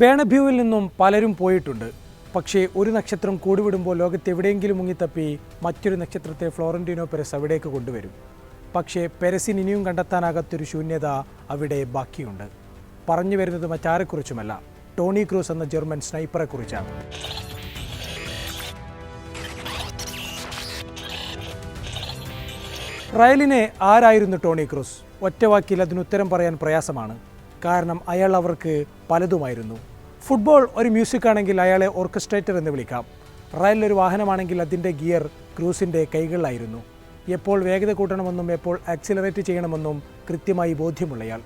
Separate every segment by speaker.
Speaker 1: ബേണഭ്യൂവിൽ നിന്നും പലരും പോയിട്ടുണ്ട്. പക്ഷേ ഒരു നക്ഷത്രം കൂടുവിടുമ്പോൾ ലോകത്ത് എവിടെയെങ്കിലും മുങ്ങിത്തപ്പി മറ്റൊരു നക്ഷത്രത്തെ ഫ്ലോറന്റീനോ പെരസ് അവിടേക്ക് കൊണ്ടുവരും. പക്ഷേ പെരസിന് ഇനിയും കണ്ടെത്താനാകാത്തൊരു ശൂന്യത അവിടെ ബാക്കിയുണ്ട്. പറഞ്ഞു വരുന്നത് മറ്റാരെക്കുറിച്ചുമല്ല. ടോണി ക്രൂസ് എന്ന ജർമ്മൻ സ്നൈപ്പറെക്കുറിച്ചാണ്. റയലിനെ ആരായിരുന്നു ടോണി ക്രൂസ്? ഒറ്റവാക്കിൽ അതിനുത്തരം പറയാൻ പ്രയാസമാണ്. കാരണം അയാൾ അവർക്ക് പലതുമായിരുന്നു. ഫുട്ബോൾ ഒരു മ്യൂസിക് ആണെങ്കിൽ അയാളെ ഓർക്കസ്ട്രേറ്റർ എന്ന് വിളിക്കാം. റയൽ ഒരു വാഹനമാണെങ്കിൽ അതിന്റെ ഗിയർ ക്രൂസിന്റെ കൈകളിലായിരുന്നു. എപ്പോൾ വേഗത കൂട്ടണമെന്നും എപ്പോൾ ആക്സിലറേറ്റ് ചെയ്യണമെന്നും കൃത്യമായി ബോധ്യമുള്ളയാൾ.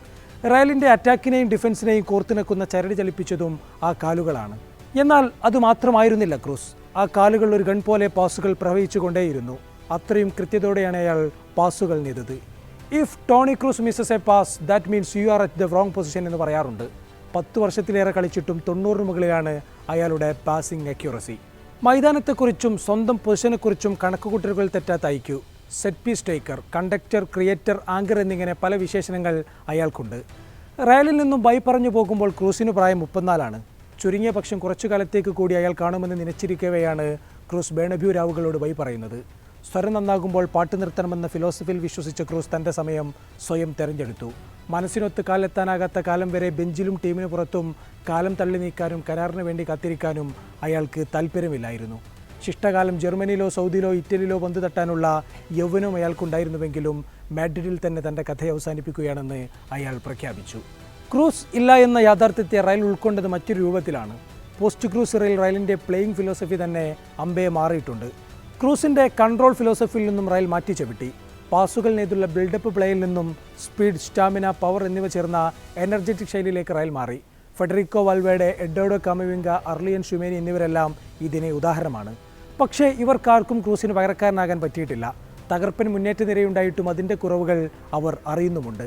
Speaker 1: റയലിന്റെ അറ്റാക്കിനെയും ഡിഫൻസിനെയും കോർത്തിണക്കുന്ന ചരട് ചലിപ്പിച്ചതും ആ കാലുകളാണ്. എന്നാൽ അത് മാത്രമായിരുന്നില്ല ക്രൂസ്. ആ കാലുകൾ ഒരു ഗൺ പോലെ പാസുകൾ പ്രവഹിച്ചുകൊണ്ടേയിരുന്നു. അത്രയും കൃത്യതയോടെയാണ് അയാൾ പാസുകൾ നെയ്തത് if Toni Kroos misses a pass that means you are at the wrong position എന്ന് പറയാറുണ്ട്. പത്ത് വർഷത്തിലേറെ കളിച്ചിട്ടും തൊണ്ണൂറിന് മുകളിലാണ് അയാളുടെ പാസിംഗ് അക്യൂറസി മൈതാനത്തെക്കുറിച്ചും സ്വന്തം പൊസിഷനെക്കുറിച്ചും കണക്കുകൂട്ടലുകൾ തെറ്റാത്ത IQ set piece taker conductor creator anchor എന്നിങ്ങനെ പല വിശേഷണങ്ങൾ അയാൾക്കുണ്ട്. റയലിൽ നിന്നും ബൈ പറഞ്ഞു പോകുമ്പോൾ ക്രൂസിന് പ്രായം മുപ്പത്തിനാലാണ്. ചുരുങ്ങിയ പക്ഷം കുറച്ചു കാലത്തേക്ക് കൂടി അയാൾ കാണുമെന്ന് നനച്ചിരിക്കവെയാണ് ക്രൂസ് ബേണബ്യൂ രാവുകളോട് ബൈ പറയുന്നത്. സ്വരം നന്നാകുമ്പോൾ പാട്ട് നിർത്തണമെന്ന ഫിലോസഫിയിൽ വിശ്വസിച്ച ക്രൂസ് തന്റെ സമയം സ്വയം തെരഞ്ഞെടുത്തു. മനസ്സിനൊത്ത് കാലെത്താനാകാത്ത കാലം വരെ ബെഞ്ചിലും ടീമിന് പുറത്തും കാലം തള്ളി നീക്കാനും കരാറിന് വേണ്ടി കാത്തിരിക്കാനും അയാൾക്ക് താല്പര്യമില്ലായിരുന്നു ശിഷ്ടകാലം ജർമ്മനിയിലോ സൗദിയിലോ ഇറ്റലിയിലോ പന്ത് തട്ടാനുള്ള യൗവനവും അയാൾക്കുണ്ടായിരുന്നുവെങ്കിലും മാഡ്രിഡിൽ തന്നെ തന്റെ കഥ അവസാനിപ്പിക്കുകയാണെന്ന് അയാൾ പ്രഖ്യാപിച്ചു. ക്രൂസ് ഇല്ല എന്ന യാഥാർത്ഥ്യത്തെ റയൽ ഉൾക്കൊണ്ടത് മറ്റൊരു രൂപത്തിലാണ്. പോസ്റ്റ് ക്രൂസ് റയൽ റയലിന്റെ പ്ലേയിങ് ഫിലോസഫി തന്നെ അമ്പയെ മാറിയിട്ടുണ്ട്. ക്രൂസിന്റെ കൺട്രോൾ ഫിലോസഫിയിൽ നിന്നും റയൽ മാറ്റി ചവിട്ടി. പാസുകൾ നെയ്തുള്ള ബിൽഡപ്പ് പ്ലേയിൽ നിന്നും സ്പീഡ് സ്റ്റാമിന പവർ എന്നിവ ചേർന്ന എനർജറ്റിക് ശൈലിയിലേക്ക് റയൽ മാറി. ഫെഡറിക്കോ വൽവേഡെ എഡോഡോ കമവിംഗ അർലിയൻ ഷുമേനി എന്നിവരെല്ലാം ഇതിനെ ഉദാഹരണമാണ്. പക്ഷേ ഇവർക്കാർക്കും ക്രൂസിന് പകരക്കാരനാകാൻ പറ്റിയിട്ടില്ല. തകർപ്പൻ മുന്നേറ്റ നിരയുണ്ടായിട്ടും അതിന്റെ കുറവുകൾ അവർ അറിയുന്നുമുണ്ട്.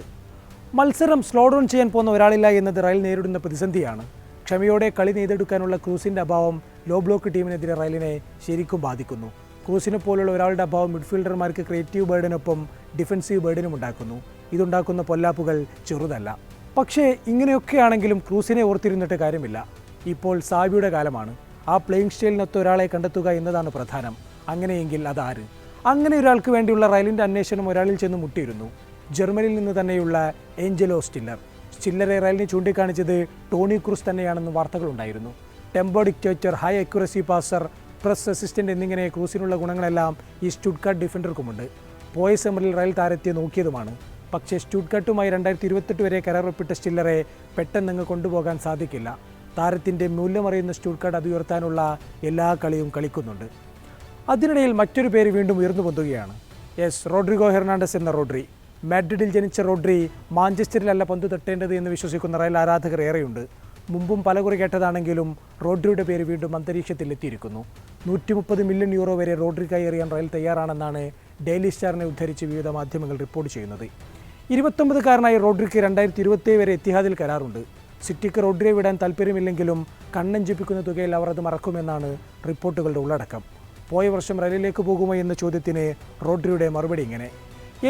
Speaker 1: മത്സരം സ്ലോ ഡൗൺ ചെയ്യാൻ പോകുന്ന ഒരാളില്ല എന്നത് റയൽ നേരിടുന്ന പ്രതിസന്ധിയാണ്. ക്ഷമയോടെ കളി നെയ്തെടുക്കാനുള്ള ക്രൂസിന്റെ അഭാവം ലോ ബ്ലോക്ക് ടീമിനെതിരെ റയലിനെ ശരിക്കും ബാധിക്കുന്നു. ക്രൂസിനെ പോലുള്ള ഒരാളുടെ അഭാവം മിഡ്ഫീൽഡർമാർക്ക് ക്രിയേറ്റീവ് ബേർഡിനൊപ്പം ഡിഫൻസീവ് ബേർഡിനും ഉണ്ടാക്കുന്നു. ഇതുണ്ടാക്കുന്ന പൊല്ലാപ്പുകൾ ചെറുതല്ല. പക്ഷേ ഇങ്ങനെയൊക്കെയാണെങ്കിലും ക്രൂസിനെ ഓർത്തിരുന്നിട്ട് കാര്യമില്ല. ഇപ്പോൾ സാബിയുടെ കാലമാണ്. ആ പ്ലേയിങ് സ്റ്റൈലിനൊത്ത ഒരാളെ കണ്ടെത്തുക എന്നതാണ് പ്രധാനം. അങ്ങനെയെങ്കിൽ അതാര്? അങ്ങനെ ഒരാൾക്ക് വേണ്ടിയുള്ള റയലിന്റെ അന്വേഷണം ഒരാളിൽ ചെന്ന് മുട്ടിയിരുന്നു. ജർമ്മനിയിൽ നിന്ന് തന്നെയുള്ള ഏഞ്ചലോ സ്റ്റില്ലർ. സ്റ്റില്ലറെ റയലിനെ ചൂണ്ടിക്കാണിച്ചത് ടോണി ക്രൂസ് തന്നെയാണെന്ന് വാർത്തകളുണ്ടായിരുന്നു. Tempo dictator high accuracy passer press assistant എന്നിങ്ങനെ ക്രൂസിനുള്ള ഗുണങ്ങളെല്ലാം ഈ സ്റ്റുഡ്കാർട്ട് ഡിഫൻഡർക്കുമുണ്ട് പോയ സെമറിൽ റയൽ താരത്തെ നോക്കിയതുമാണ്. പക്ഷേ സ്റ്റുഡ്കാട്ടുമായി രണ്ടായിരത്തി ഇരുപത്തെട്ട് വരെ കരാറൊപ്പിട്ട സ്റ്റില്ലറെ പെട്ടെന്നങ്ങ് കൊണ്ടുപോകാൻ സാധിക്കില്ല. താരത്തിന്റെ മൂല്യമറിയുന്ന സ്റ്റുഡ്കാർട്ട് അത് ഉയർത്താനുള്ള എല്ലാ കളിയും കളിക്കുന്നുണ്ട്. അതിനിടയിൽ മറ്റൊരു പേര് വീണ്ടും ഉയർന്നു പൊന്തുകയാണ്. എസ് റോഡ്രിഗോ ഹെർണാണ്ടസ് എന്ന റോഡ്രി മാഡ്രിഡിൽ ജനിച്ച റോഡ്രി മാഞ്ചസ്റ്ററിലല്ല പന്ത് തട്ടേണ്ടത് എന്ന് വിശ്വസിക്കുന്ന റയൽ ആരാധകർ ഏറെയുണ്ട്. മുമ്പും പലകുറി കേട്ടതാണെങ്കിലും റോഡ്രിയുടെ പേര് വീണ്ടും അന്തരീക്ഷത്തിൽ എത്തിയിരിക്കുന്നു നൂറ്റി മുപ്പത് മില്യൺ യൂറോ വരെ റോഡിൽ കയറിയാൻ റയൽ തയ്യാറാണെന്നാണ് ഡെയിലി സ്റ്റാറിനെ ഉദ്ധരിച്ച് വിവിധ മാധ്യമങ്ങൾ റിപ്പോർട്ട് ചെയ്യുന്നത്. ഇരുപത്തൊമ്പതുകാരനായ റോഡ്രിക്ക് രണ്ടായിരത്തി ഇരുപത്തേഴ് വരെ എത്തിഹാദിൽ കരാറുണ്ട്. സിറ്റിക്ക് റോഡ്രിയെ വിടാൻ താല്പര്യമില്ലെങ്കിലും കണ്ണഞ്ചിപ്പിക്കുന്ന തുകയിൽ അവർ അത് മറക്കുമെന്നാണ് റിപ്പോർട്ടുകളുടെ ഉള്ളടക്കം. പോയ വർഷം റയലിലേക്ക് പോകുമോ എന്ന ചോദ്യത്തിന് റോഡ്രിയുടെ മറുപടി ഇങ്ങനെ.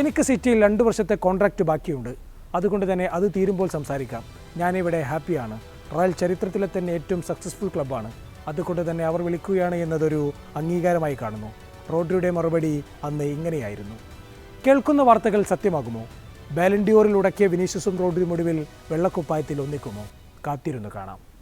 Speaker 1: എനിക്ക് സിറ്റിയിൽ രണ്ട് വർഷത്തെ കോൺട്രാക്റ്റ് ബാക്കിയുണ്ട്. അതുകൊണ്ട് തന്നെ അത് തീരുമ്പോൾ സംസാരിക്കാം. ഞാനിവിടെ ഹാപ്പിയാണ്. റയൽ ചരിത്രത്തിലെ തന്നെ ഏറ്റവും സക്സസ്ഫുൾ ക്ലബ്ബാണ്. അതുകൊണ്ട് തന്നെ അവർ വിളിക്കുകയാണ് എന്നതൊരു അംഗീകാരമായി കാണുന്നു. റോഡ്രിയുടെ മറുപടി അന്ന് ഇങ്ങനെയായിരുന്നു. കേൾക്കുന്ന വാർത്തകൾ സത്യമാകുമോ? ബാലൻഡിയോറിൽ ഉടക്കിയ വിനീഷ്യസും റോഡ്രിയും ഒടുവിൽ വെള്ളക്കുപ്പായത്തിൽ ഒന്നിക്കുമോ? കാത്തിരുന്നു കാണാം.